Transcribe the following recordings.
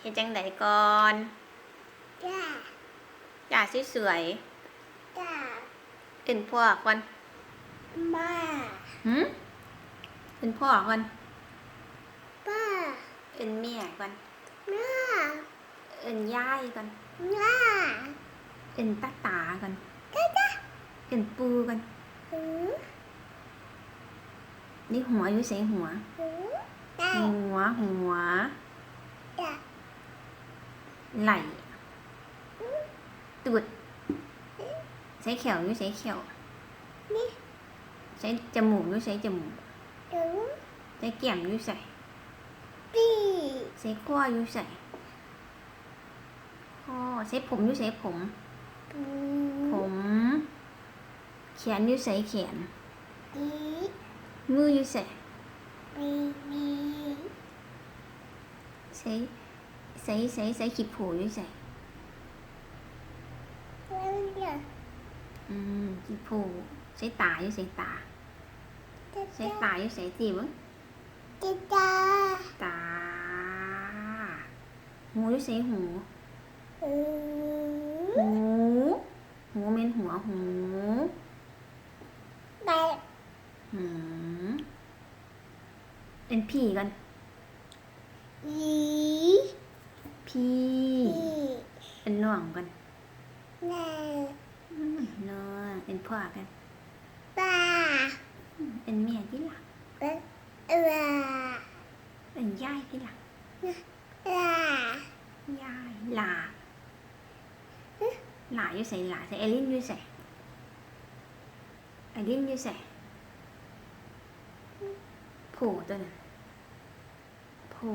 เฮ็ดจังไดก่อนจ้าจ่าสวยจ้าๆเป็นพ่อก่อนมาหืมเป็นพ่อก่อนป้าเป็นแม่ก่อนน้าเป็นยายก่อนน้าเป็นตาตาก่อนจ้าจ้าเป็นปูก่อนหือนี่หัวอยู่ใส่หัวหือจ้าหัวหัวจ้า ไหล่ตูดใช้แขวอยู่ใช้แขวนี่ใช้จมูกอยู่ใช้จมูกถึงใช้แก้มอยู่ใส่ปีใช้ข้ออยู่ใส่ข้อใช้ผมอยู่ใส่ผมปูผม แขนอยู่ใส่แขนดีมืออยู่ใส่ปีปีใส่ ใส่ใส่ใส่ขีดผูอยู่ใส่แล้วเดี๋ยวอืมขีดผูใส่ตาอยู่ใส่ตาจ้าใส่จ้าตาอยู่ใส่ตีบ้งจ้าจ้าตาหูอยู่ใส่หูหืหูหูเม็นหัวหูไปหืมเป็นพี่กันอี พี่ปีเป็นน้องกันน้าอืมน้องเป็นพ่อกัน ป้าเป็นแม่ที่หลักเป็นลาเป็นยายที่หลักลายายหลาหลาอยู่ใส่หลาใส่เอลินอยู่ใส่เอลินอยู่ใส่โผล่ตัวนั้นโผล่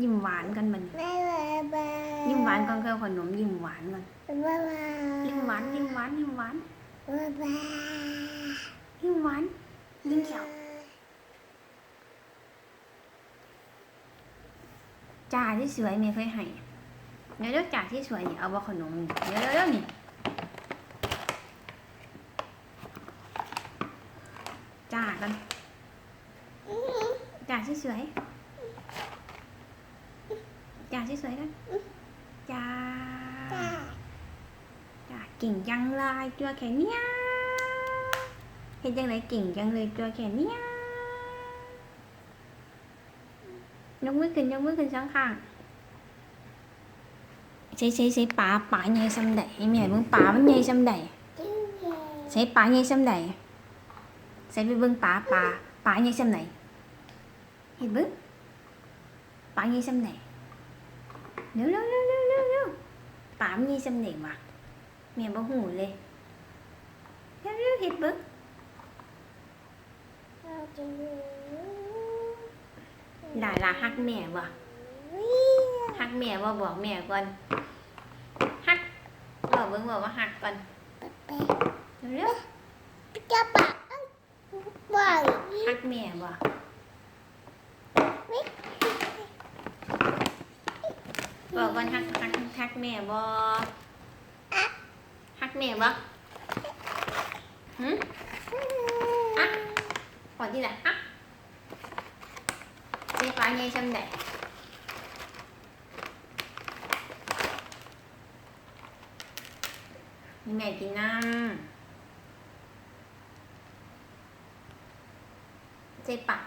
ยิ้มหวานกันมันบายบายบายยิ้มหวานก่อนคือขนมยิ้มหวานก่อนบายบายยิ้มหวานยิ้มหวานยิ้มหวานบายบายยิ้มหวานยิ้มเขียวจ่าที่สวยเมียเคยให้เดี๋ยวเดี๋ยวจ่าที่สวยนี่เอาว่าขนมนี่เดี๋ยวเดี๋ยวเดี๋ยวนี่จ่ากันจ่าที่สวย จ่าที่สวยกันจ่าจ้าจ่าเก่งจังเลยตัวแค่เนี้ยเห็นจังไรเก่งจังเลยตัวแค่เนี้ยยกมือขึ้นยกมือขึ้นส เบิ่งปลามันใหญ่ซ้ำใดจิ้งเหลใช้ปลาใหญ่ซ้ำใดใส่ไปเบิ่งปลาปลาปลาใหญ่ซ้ำใดเห็นเบิ่งปลาใหญ่ซ้ำใดเร็วเร็วเร็วเร็วเร็วเร็วปลามันใหญ่ซ้ำใดวะแม่บ่หูเลยเร็วเร็วเห็นเบิ่งเอาจิ้งเหลหลาหลาฮักแม่บ่วิ่งฮักแม่บ่บอกแม่ก่อนฮักบอกเบิ่งบอกว่าฮักก่อนไปเร็วไปจับปะบอยๆฮักแม่บ่ บอกก่อนฮักฮักฮักแม่บ่ฮักแม่บ่หึอะขอที่ไหนอะใส่ปลาใหญ่ำใดนี่แม่กินน้ำใส่ปาก